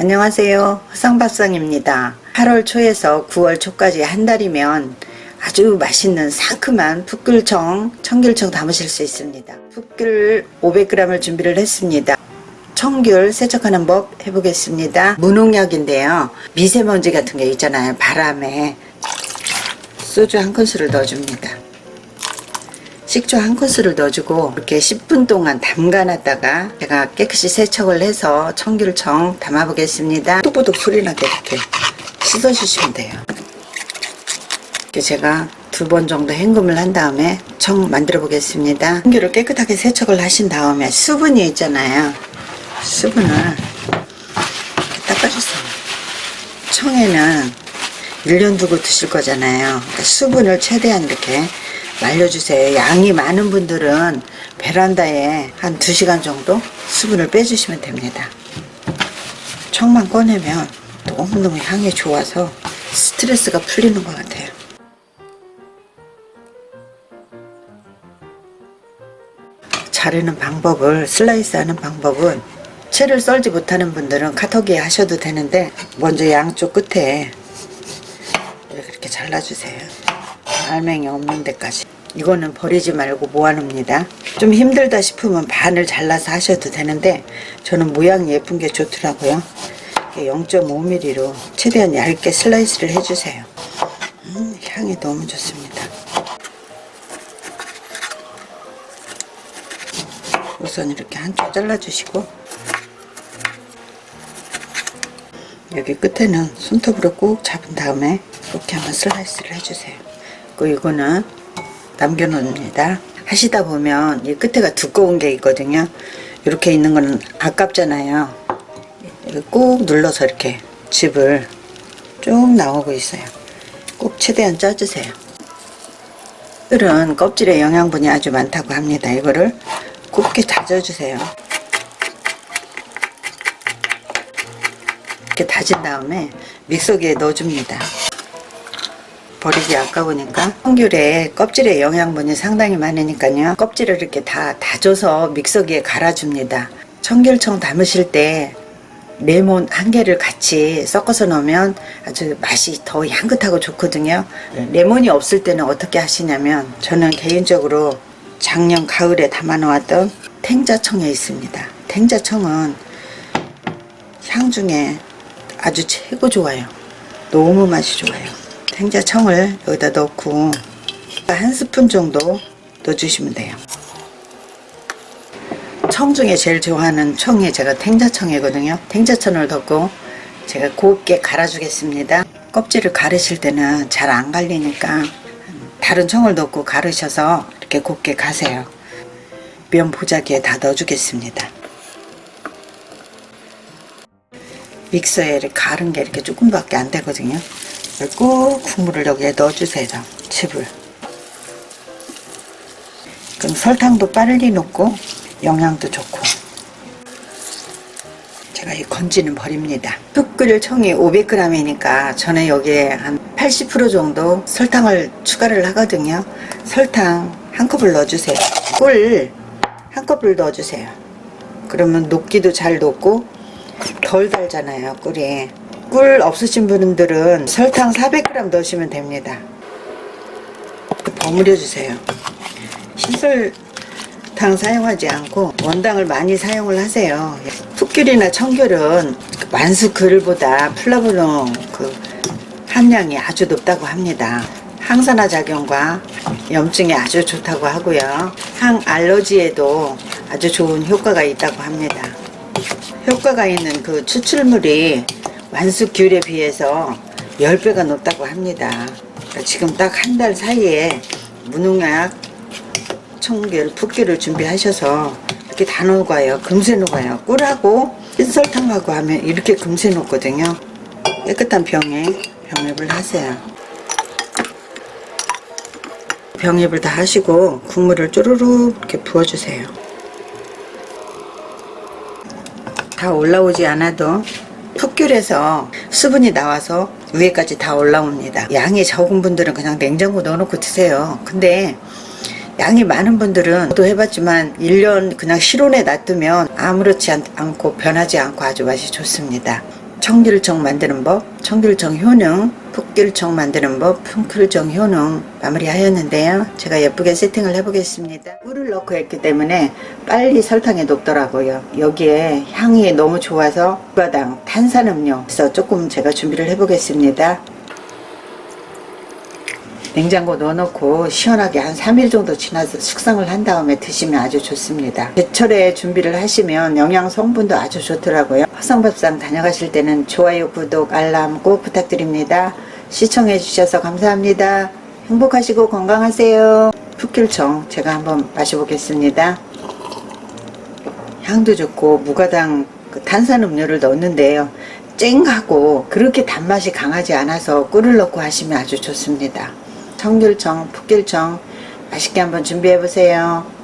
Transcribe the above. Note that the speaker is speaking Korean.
안녕하세요. 화상밥상입니다. 8월 초에서 9월 초까지 한 달이면 아주 맛있는 상큼한 풋귤청, 청귤청 담으실 수 있습니다. 풋귤 500g을 준비를 했습니다. 청귤 세척하는 법 해보겠습니다. 무농약인데요. 미세먼지 같은 게 있잖아요. 바람에 소주 한 큰술을 넣어줍니다. 식초 한 큰술을 넣어주고 이렇게 10분 동안 담가놨다가 제가 깨끗이 세척을 해서 청귤청 담아보겠습니다. 뚝보뚝 소리 나게 이렇게 씻어주시면 돼요. 이렇게 제가 두 번 정도 헹굼을 한 다음에 청 만들어 보겠습니다. 청귤을 깨끗하게 세척을 하신 다음에 수분이 있잖아요. 수분을 이렇게 닦아주세요. 청에는 1년 두고 드실 거잖아요. 그러니까 수분을 최대한 이렇게 말려주세요. 양이 많은 분들은 베란다에 한 2시간 정도 수분을 빼주시면 됩니다. 청만 꺼내면 너무너무 향이 좋아서 스트레스가 풀리는 것 같아요. 자르는 방법을 슬라이스 하는 방법은 채를 썰지 못하는 분들은 카터기에 하셔도 되는데 먼저 양쪽 끝에 이렇게 잘라주세요. 알맹이 없는 데까지. 이거는 버리지 말고 모아놓습니다. 좀 힘들다 싶으면 반을 잘라서 하셔도 되는데 저는 모양이 예쁜 게 좋더라고요. 0.5mm로 최대한 얇게 슬라이스를 해주세요. 음, 향이 너무 좋습니다. 우선 이렇게 한쪽 잘라주시고 여기 끝에는 손톱으로 꾹 잡은 다음에 이렇게 한번 슬라이스를 해주세요. 그 이거는 남겨놓습니다. 하시다 보면 이 끝에가 두꺼운 게 있거든요. 이렇게 있는 거는 아깝잖아요. 꾹 눌러서 이렇게 즙을 쭉 나오고 있어요. 꼭 최대한 짜주세요. 꿀은 껍질에 영양분이 아주 많다고 합니다. 이거를 곱게 다져주세요. 이렇게 다진 다음에 믹서기에 넣어줍니다. 버리기 아까우니까 청귤에 껍질에 영양분이 상당히 많으니까요. 껍질을 이렇게 다 다져서 믹서기에 갈아줍니다. 청귤청 담으실 때 레몬 한 개를 같이 섞어서 넣으면 아주 맛이 더 향긋하고 좋거든요. 레몬이 없을 때는 어떻게 하시냐면 저는 개인적으로 작년 가을에 담아놓았던 탱자청에 있습니다. 탱자청은 향 중에 아주 최고 좋아요. 너무 맛이 좋아요. 탱자청을 여기다 넣고 한 스푼 정도 넣어주시면 돼요. 청 중에 제일 좋아하는 청이 제가 탱자청이거든요. 탱자청을 넣고 제가 곱게 갈아주겠습니다. 껍질을 가르실 때는 잘 안 갈리니까 다른 청을 넣고 가르셔서 이렇게 곱게 가세요. 면 보자기에 다 넣어주겠습니다. 믹서에 이렇게 갈은 게 이렇게 조금밖에 안 되거든요. 꼭 국물을 여기에 넣어주세요. 즙을. 그럼 설탕도 빨리 녹고 영양도 좋고. 제가 이 건지는 버립니다. 푹 끓일 청이 500g이니까 저는 여기에 한 80% 정도 설탕을 추가를 하거든요. 설탕 한 컵을 넣어주세요. 꿀 한 컵을 넣어주세요. 그러면 녹기도 잘 녹고 덜 달잖아요, 꿀이. 꿀 없으신 분들은 설탕 400g 넣으시면 됩니다. 버무려 주세요. 신설탕 사용하지 않고 원당을 많이 사용을 하세요. 풋귤이나 청귤은 완수 귤보다 플라보노 그 함량이 아주 높다고 합니다. 항산화 작용과 염증에 아주 좋다고 하고요. 항 알러지에도 아주 좋은 효과가 있다고 합니다. 효과가 있는 그 추출물이 완수 귤에 비해서 10배가 높다고 합니다. 그러니까 지금 딱 한 달 사이에 무농약 청귤, 풋귤을 준비하셔서 이렇게 다 녹아요. 금세 녹아요. 꿀하고 흰설탕하고 하면 이렇게 금세 녹거든요. 깨끗한 병에 병입을 하세요. 병입을 다 하시고 국물을 쪼르륵 이렇게 부어주세요. 다 올라오지 않아도 풋귤에서 수분이 나와서 위에까지 다 올라옵니다. 양이 적은 분들은 그냥 냉장고 넣어놓고 드세요. 근데 양이 많은 분들은 저도 해봤지만 1년 그냥 실온에 놔두면 아무렇지 않, 않고 변하지 않고 아주 맛이 좋습니다. 청귤청 만드는 법, 청귤청 효능, 풋귤청 만드는 법, 풋귤청 효능 마무리하였는데요. 제가 예쁘게 세팅을 해보겠습니다. 꿀을 넣고 했기 때문에 빨리 설탕이 녹더라고요. 여기에 향이 너무 좋아서 무가당 탄산음료 그래서 조금 제가 준비를 해보겠습니다. 냉장고 넣어놓고 시원하게 한 3일 정도 지나서 숙성을 한 다음에 드시면 아주 좋습니다. 제철에 준비를 하시면 영양 성분도 아주 좋더라고요. 화성밥상 다녀가실 때는 좋아요, 구독, 알람 꼭 부탁드립니다. 시청해 주셔서 감사합니다. 행복하시고 건강하세요. 풋귤청 제가 한번 마셔보겠습니다. 향도 좋고 무가당 그 탄산 음료를 넣었는데요. 쨍하고 그렇게 단맛이 강하지 않아서 꿀을 넣고 하시면 아주 좋습니다. 청귤청, 풋귤청 맛있게 한번 준비해 보세요.